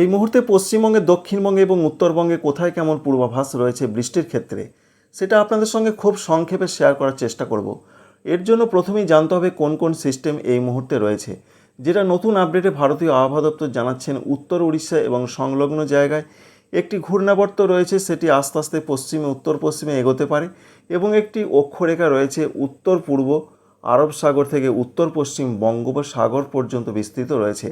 এই মুহূর্তে পশ্চিমবঙ্গে, দক্ষিণবঙ্গে এবং উত্তরবঙ্গে কোথায় কেমন পূর্বাভাস রয়েছে বৃষ্টির ক্ষেত্রে, সেটা আপনাদের সঙ্গে খুব সংক্ষেপে শেয়ার করার চেষ্টা করব। এর জন্য প্রথমেই জানতে হবে কোন কোন সিস্টেম এই মুহূর্তে রয়েছে, যেটা নতুন আপডেটে ভারতীয় আবহাওয়া দপ্তর জানাচ্ছেন উত্তর উড়িষ্যা এবং সংলগ্ন জায়গায়। একটি ঘূর্ণাবর্ত রয়েছে, সেটি আস্তে আস্তে পশ্চিমে, উত্তর পশ্চিমে এগোতে পারে এবং একটি অক্ষরেখা রয়েছে উত্তর পূর্ব আরব সাগর থেকে উত্তর পশ্চিম বঙ্গোপসাগর পর্যন্ত বিস্তৃত রয়েছে।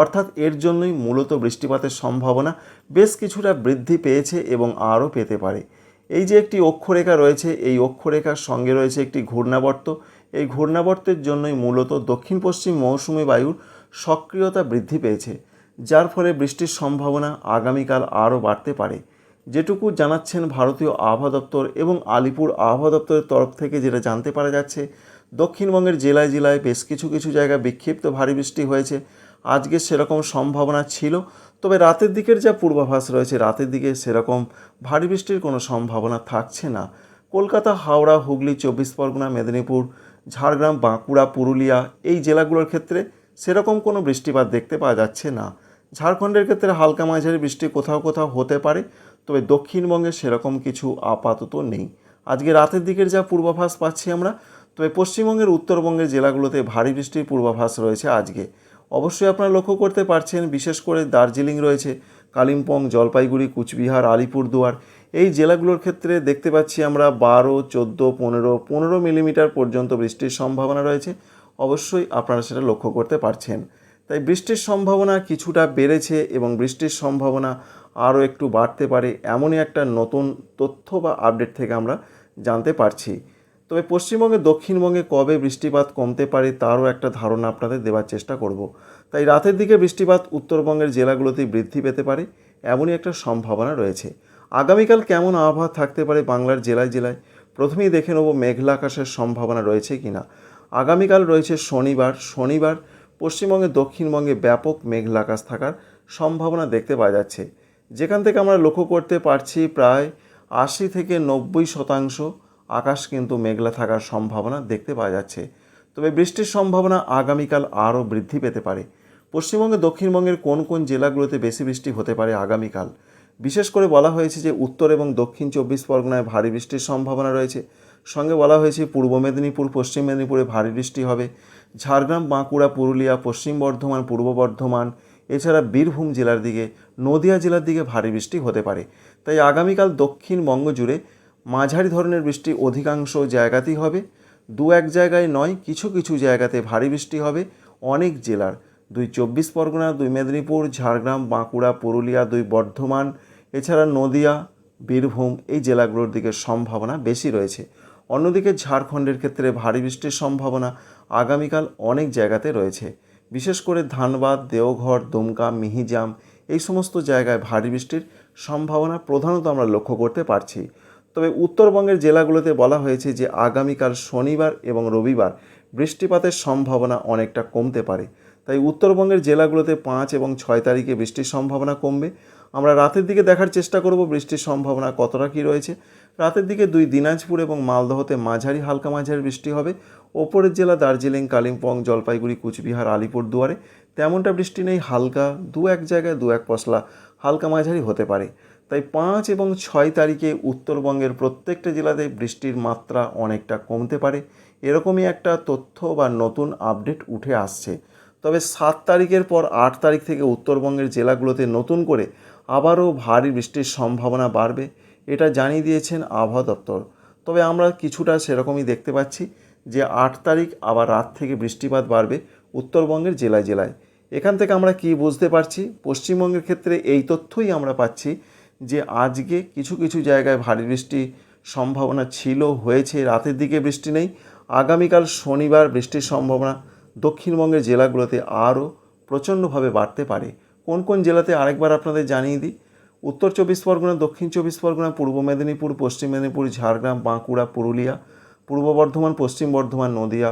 অর্থাৎ এর জন্যই মূলত বৃষ্টিপাতের সম্ভাবনা বেশ কিছুটা বৃদ্ধি পেয়েছে এবং আরও পেতে পারে। এই যে একটি অক্ষরেখা রয়েছে, এই অক্ষরেখার সঙ্গে রয়েছে একটি ঘূর্ণাবর্ত। এই ঘূর্ণাবর্তের জন্যই মূলত দক্ষিণ পশ্চিম মৌসুমি বায়ুর সক্রিয়তা বৃদ্ধি পেয়েছে, যার ফলে বৃষ্টির সম্ভাবনা আগামীকাল আরও বাড়তে পারে। যেটুকু জানাচ্ছেন ভারতীয় আবহাওয়া দপ্তর এবং আলিপুর আবহাওয়া দপ্তরের তরফ থেকে যেটা জানতে পারা যাচ্ছে, দক্ষিণবঙ্গের জেলায় জেলায় বেশ কিছু কিছু জায়গায় বিক্ষিপ্ত ভারী বৃষ্টি হয়েছে। আজকে সেরকম সম্ভাবনা ছিল। তবে রাতের দিকের যা পূর্বাভাস রয়েছে, রাতের দিকে সেরকম ভারী বৃষ্টির কোনো সম্ভাবনা থাকছে না। কলকাতা, হাওড়া, হুগলি, চব্বিশ পরগনা, মেদিনীপুর, ঝাড়গ্রাম, বাঁকুড়া, পুরুলিয়া এই জেলাগুলোর ক্ষেত্রে সেরকম কোনো বৃষ্টিপাত দেখতে পাওয়া যাচ্ছে না। ঝাড়খণ্ডের ক্ষেত্রে হালকা মাঝারি বৃষ্টি কোথাও কোথাও হতে পারে, তবে দক্ষিণবঙ্গে সেরকম কিছু আপাতত নেই। আজকে রাতের দিকের যা পূর্বাভাস পাচ্ছি আমরা, তবে পশ্চিমবঙ্গের উত্তরবঙ্গের জেলাগুলোতে ভারী বৃষ্টির পূর্বাভাস রয়েছে আজকে। অবশ্যই আপনারা লক্ষ্য করতে পারছেন, বিশেষ করে দার্জিলিং রয়েছে, কালিম্পং, জলপাইগুড়ি, কুচবিহার, আলিপুরদুয়ার। এই জেলাগুলোর ক্ষেত্রে দেখতে পাচ্ছি আমরা বারো, চোদ্দ, পনেরো পনেরো মিলিমিটার পর্যন্ত বৃষ্টির সম্ভাবনা রয়েছে। অবশ্যই আপনারা সেটা লক্ষ্য করতে পারছেন। তাই বৃষ্টির সম্ভাবনা কিছুটা বেড়েছে এবং বৃষ্টির সম্ভাবনা আরও একটু বাড়তে পারে, এমনই একটা নতুন তথ্য বা আপডেট থেকে আমরা জানতে পারছি। তবে পশ্চিমবঙ্গে দক্ষিণবঙ্গে কবে বৃষ্টিপাত কমতে পারে তারও একটা ধারণা আপনাদের দেওয়ার চেষ্টা করব। তাই রাতের দিকে বৃষ্টিপাত উত্তরবঙ্গের জেলাগুলোতেই বৃদ্ধি পেতে পারে, এমনই একটা সম্ভাবনা রয়েছে। আগামীকাল কেমন আবহাওয়া থাকতে পারে বাংলার জেলায় জেলায়? প্রথমেই দেখে নেব মেঘলা আকাশের সম্ভাবনা রয়েছে কি না আগামীকাল রয়েছে শনিবার। শনিবার পশ্চিমবঙ্গে দক্ষিণবঙ্গে ব্যাপক মেঘলা আকাশ থাকার সম্ভাবনা দেখতে পাওয়া যাচ্ছে। যেখান থেকে আমরা লক্ষ্য করতে পারছি প্রায় আশি থেকে নব্বই শতাংশ আকাশ কিন্তু মেঘলা থাকার সম্ভাবনা দেখতে পাওয়া যাচ্ছে। তবে বৃষ্টির সম্ভাবনা আগামীকাল আরও বৃদ্ধি পেতে পারে। পশ্চিমবঙ্গে দক্ষিণবঙ্গের কোন কোন জেলাগুলোতে বেশি বৃষ্টি হতে পারে আগামীকাল? বিশেষ করে বলা হয়েছে যে উত্তর এবং দক্ষিণ চব্বিশ পরগনায় ভারী বৃষ্টির সম্ভাবনা রয়েছে। সঙ্গে বলা হয়েছে পূর্ব মেদিনীপুর, পশ্চিম মেদিনীপুরে ভারী বৃষ্টি হবে। ঝাড়গ্রাম, বাঁকুড়া, পুরুলিয়া, পশ্চিম বর্ধমান, পূর্ব বর্ধমান, এছাড়া বীরভূম জেলার দিকে, নদিয়া জেলার দিকে ভারী বৃষ্টি হতে পারে। তাই আগামীকাল দক্ষিণবঙ্গ জুড়ে মাঝারি ধরনের বৃষ্টি অধিকাংশ জায়গাতেই হবে। দু এক জায়গায় নয়, কিছু কিছু জায়গাতে ভারী বৃষ্টি হবে। অনেক জেলার দুই চব্বিশ পরগনা, দুই মেদিনীপুর, ঝাড়গ্রাম, বাঁকুড়া, পুরুলিয়া, দুই বর্ধমান, এছাড়া নদিয়া, বীরভূম এই জেলাগুলোর দিকে সম্ভাবনা বেশি রয়েছে। অন্যদিকে ঝাড়খণ্ডের ক্ষেত্রে ভারী বৃষ্টির সম্ভাবনা আগামীকাল অনেক জায়গাতে রয়েছে। বিশেষ করে ধানবাদ, দেওঘর, দুমকা, মিহিজাম এই সমস্ত জায়গায় ভারী বৃষ্টির সম্ভাবনা প্রধানত আমরা লক্ষ্য করতে পারছি। তবে উত্তরবঙ্গের জেলাগুলোতে বলা হয়েছে যে আগামীকাল শনিবার এবং রবিবার বৃষ্টিপাতের সম্ভাবনা অনেকটা কমতে পারে। তাই উত্তরবঙ্গের জেলাগুলোতে পাঁচ এবং ছয় তারিখে বৃষ্টির সম্ভাবনা কমবে। আমরা রাতের দিকে দেখার চেষ্টা করব বৃষ্টির সম্ভাবনা কতটা কী রয়েছে। রাতের দিকে দুই দিনাজপুর এবং মালদহতে মাঝারি হালকা মাঝারি বৃষ্টি হবে। ওপরের জেলা দার্জিলিং, কালিম্পং, জলপাইগুড়ি, কুচবিহার, আলিপুরদুয়ারে তেমনটা বৃষ্টি নেই। হালকা দু এক জায়গায় দু এক পশলা হালকা মাঝারি হতে পারে। তাই পাঁচ এবং ছয় তারিখে উত্তরবঙ্গের প্রত্যেকটা জেলাতে বৃষ্টির মাত্রা অনেকটা কমতে পারে। এরকমই একটা তথ্য বা নতুন আপডেট উঠে আসছে। তবে সাত তারিখের পর আট তারিখ থেকে উত্তরবঙ্গের জেলাগুলোতে নতুন করে আবারও ভারী বৃষ্টির সম্ভাবনা বাড়বে, এটা জানিয়ে দিয়েছেন আবহাওয়া দপ্তর। তবে আমরা কিছুটা সেরকমই দেখতে পাচ্ছি যে আট তারিখ আবার রাত থেকে বৃষ্টিপাত বাড়বে উত্তরবঙ্গের জেলায় জেলায়। এখান থেকে আমরা কি বুঝতে পারছি? পশ্চিমবঙ্গের ক্ষেত্রে এই তথ্যই আমরা পাচ্ছি যে আজকে কিছু কিছু জায়গায় ভারী বৃষ্টি সম্ভাবনা ছিল, হয়েছে। রাতের দিকে বৃষ্টি নেই। আগামীকাল শনিবার বৃষ্টির সম্ভাবনা। দক্ষিণবঙ্গের জেলাগুলোতে আরও প্রচণ্ডভাবে বাড়তে পারে। কোন কোন জেলাতে আরেকবার আপনাদের জানিয়ে দিই। উত্তর চব্বিশ পরগনা, দক্ষিণ চব্বিশ পরগনা, পূর্ব মেদিনীপুর, পশ্চিম মেদিনীপুর, ঝাড়গ্রাম, বাঁকুড়া, পুরুলিয়া, পূর্ব বর্ধমান, পশ্চিম বর্ধমান, নদিয়া,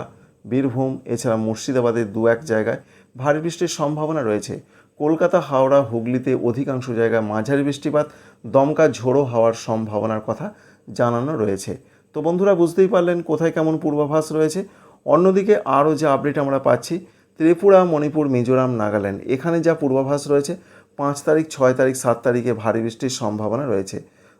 বীরভূম, এছাড়া মুর্শিদাবাদের দু এক জায়গায় ভারী বৃষ্টির সম্ভাবনা রয়েছে। কলকাতা, হাওড়া, হুগলিতে অধিকাংশ জায়গায় মাঝারি বৃষ্টিপাত, দমকা ঝোড়ো হওয়ার সম্ভাবনার কথা জানানো রয়েছে। তো বন্ধুরা, বুঝতেই পারলেন কোথায় কেমন পূর্বাভাস রয়েছে। অন্যদিকে আরও যে আপডেট আমরা পাচ্ছি, ত্রিপুরা, মণিপুর, মিজোরাম, নাগাল্যান্ড, এখানে যা পূর্বাভাস রয়েছে, পাঁচ তারিখ, ছয় তারিখ, সাত তারিখে ভারী বৃষ্টির সম্ভাবনা রয়েছে।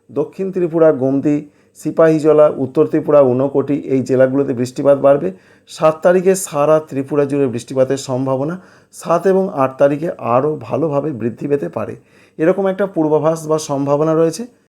দক্ষিণ ত্রিপুরা, গোমতি সিপাহীজলা উত্তর ত্রিপুরা ঊনকোটি, এই জেলাগুলোতে বৃষ্টিপাত বাড়বে। সাত তারিখে সারা ত্রিপুরা জুড়ে বৃষ্টিপাতের সম্ভাবনা। সাত এবং আট তারিখে আরও ভালোভাবে বৃদ্ধি পেতে পারে। এরকম একটা পূর্বাভাস বা সম্ভাবনা রয়েছে।